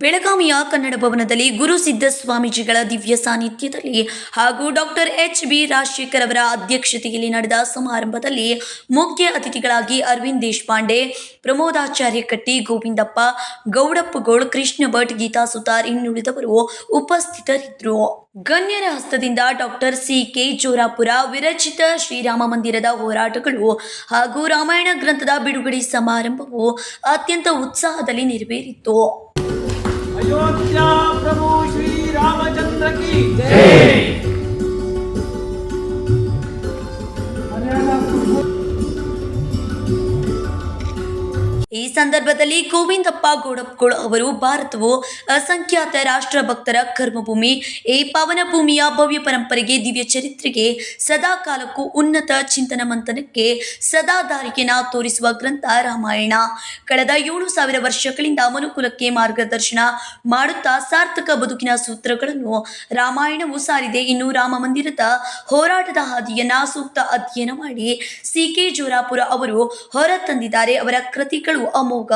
ಬೆಳಗಾವಿಯ ಕನ್ನಡ ಭವನದಲ್ಲಿ ಗುರು ಸಿದ್ಧ ಸ್ವಾಮೀಜಿಗಳ ದಿವ್ಯ ಸಾನ್ನಿಧ್ಯದಲ್ಲಿ ಹಾಗೂ ಡಾಕ್ಟರ್ ಎಚ್ ಬಿ ರಾಜಶೇಖರ್ ಅವರ ಅಧ್ಯಕ್ಷತೆಯಲ್ಲಿ ನಡೆದ ಸಮಾರಂಭದಲ್ಲಿ ಮುಖ್ಯ ಅತಿಥಿಗಳಾಗಿ ಅರವಿಂದ್ ದೇಶಪಾಂಡೆ, ಪ್ರಮೋದಾಚಾರ್ಯ ಕಟ್ಟಿ, ಗೋವಿಂದಪ್ಪ ಗೌಡಪ್ಪಗೋಳ್ ಕೃಷ್ಣ ಭಟ್, ಗೀತಾ ಸುತಾರ್ ಇನ್ನುಳಿದವರು ಉಪಸ್ಥಿತರಿದ್ದರು. ಗಣ್ಯರ ಹಸ್ತದಿಂದ ಡಾಕ್ಟರ್ ಸಿ ಕೆ ಜೋರಾಪುರ, ವಿರಚಿತ ಶ್ರೀರಾಮ ಮಂದಿರದ ಹೋರಾಟಗಳು ಹಾಗೂ ರಾಮಾಯಣ ಗ್ರಂಥದ ಬಿಡುಗಡೆ ಸಮಾರಂಭವು ಅತ್ಯಂತ ಉತ್ಸಾಹದಲ್ಲಿ ನೆರವೇರಿತು अयोध्या ಈ ಸಂದರ್ಭದಲ್ಲಿ ಗೋವಿಂದಪ್ಪ ಗೌಡಪ್ಗೋಳ್ ಅವರು ಭಾರತವು ಅಸಂಖ್ಯಾತ ರಾಷ್ಟ್ರ ಭಕ್ತರ ಕರ್ಮಭೂಮಿ. ಈ ಪಾವನ ಭೂಮಿಯ ಭವ್ಯ ಪರಂಪರೆಗೆ ದಿವ್ಯ ಚರಿತ್ರೆಗೆ ಸದಾ ಕಾಲಕ್ಕೂ ಉನ್ನತ ಚಿಂತನ ಮಂಥನಕ್ಕೆ ಸದಾ ದಾರಿಗೆನ ತೋರಿಸುವ ಗ್ರಂಥ ರಾಮಾಯಣ. ಕಳೆದ ಏಳು ಸಾವಿರ ವರ್ಷಗಳಿಂದ ಮನುಕುಲಕ್ಕೆ ಮಾರ್ಗದರ್ಶನ ಮಾಡುತ್ತಾ ಸಾರ್ಥಕ ಬದುಕಿನ ಸೂತ್ರಗಳನ್ನು ರಾಮಾಯಣವು ಸಾರಿದೆ. ಇನ್ನು ರಾಮ ಮಂದಿರದ ಹೋರಾಟದ ಹಾದಿಯನ್ನ ಸೂಕ್ತ ಅಧ್ಯಯನ ಮಾಡಿ ಸಿ ಕೆ ಜೋರಾಪುರ ಅವರು ಹೊರತಂದಿದ್ದಾರೆ ಅವರ ಕೃತಿಗಳು ಅಮೋಘ,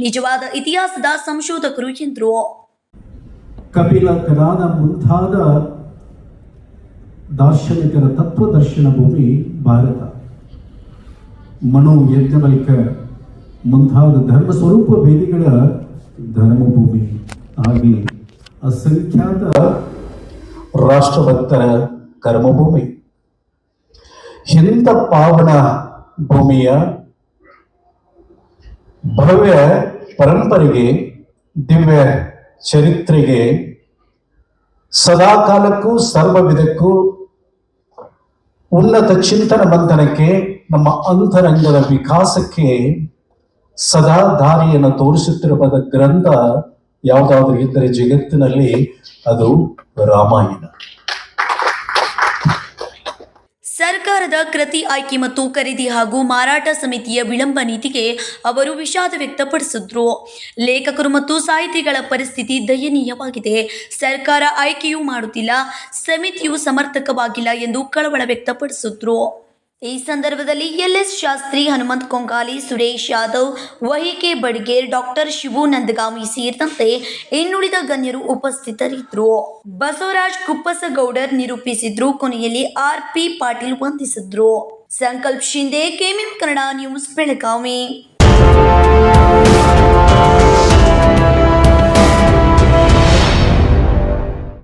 ನಿಜವಾದ ಇತಿಹಾಸದ ಸಂಶೋಧಕರು ಎಂದರು. ಕಪಿಲ ಕಲಾನ ಮುಂತಾದ ದಾರ್ಶನಿಕರ ತತ್ವದರ್ಶನ ಭೂಮಿ ಭಾರತ. ಮನೋ ಯಜ್ಞ ಮುಂತಾದ ಧರ್ಮ ಸ್ವರೂಪ ವೇದಿಗಳ ಧರ್ಮಭೂಮಿ. ಹಾಗೆ ಅಸಂಖ್ಯಾತ ರಾಷ್ಟ್ರಭಕ್ತರ ಕರ್ಮಭೂಮಿ. ಇಂಥ ಪಾವನ ಭೂಮಿಯ ಭವ್ಯ ಪರಂಪರೆಗೆ, ದಿವ್ಯ ಚರಿತ್ರೆಗೆ ಸದಾಕಾಲಕ್ಕೂ ಸರ್ವವಿಧಕ್ಕೂ ಉನ್ನತ ಚಿಂತನ ಬಂಧನಕ್ಕೆ ನಮ್ಮ ಅಂತರಂಗದ ವಿಕಾಸಕ್ಕೆ ಸದಾ ದಾರಿಯನ್ನು ತೋರಿಸುತ್ತಿರುವ ಗ್ರಂಥ ಯಾವುದಾದ್ರೂ ಇದ್ದರೆ ಜಗತ್ತಿನಲ್ಲಿ ಅದು ರಾಮಾಯಣ. ಸರ್ಕಾರದ ಕೃತಿ ಆಯ್ಕೆ ಮತ್ತು ಖರೀದಿ ಹಾಗೂ ಮಾರಾಟ ಸಮಿತಿಯ ವಿಳಂಬ ನೀತಿಗೆ ಅವರು ವಿಷಾದ ವ್ಯಕ್ತಪಡಿಸಿದ್ರು. ಲೇಖಕರು ಮತ್ತು ಸಾಹಿತಿಗಳ ಪರಿಸ್ಥಿತಿ ದಯನೀಯವಾಗಿದೆ. ಸರ್ಕಾರ ಆಯ್ಕೆಯೂ ಮಾಡುತ್ತಿಲ್ಲ, ಸಮಿತಿಯು ಸಮರ್ಥಕವಾಗಿಲ್ಲ ಎಂದು ಕಳವಳ ವ್ಯಕ್ತಪಡಿಸಿದ್ರು. ಈ ಸಂದರ್ಭದಲ್ಲಿ ಎಲ್ ಎಸ್ ಶಾಸ್ತ್ರಿ ಹನುಮಂತ್ ಕೊಂಗಾಲಿ, ಸುರೇಶ್ ಯಾದವ್, ವಹಿಕೆ ಬಡ್ಗೇರ್, ಡಾಕ್ಟರ್ ಶಿವು ನಂದಗಾಮಿ ಸೇರಿದಂತೆ ಇನ್ನುಳಿದ ಗಣ್ಯರು ಉಪಸ್ಥಿತರಿದ್ದರು. ಬಸವರಾಜ್ ಕುಪ್ಪಸಗೌಡರ್ ನಿರೂಪಿಸಿದ್ರು. ಕೊನೆಯಲ್ಲಿ R P Patil ವಂದಿಸಿದ್ರು. Sankalp Shinde KMM Kannada news Belagavi.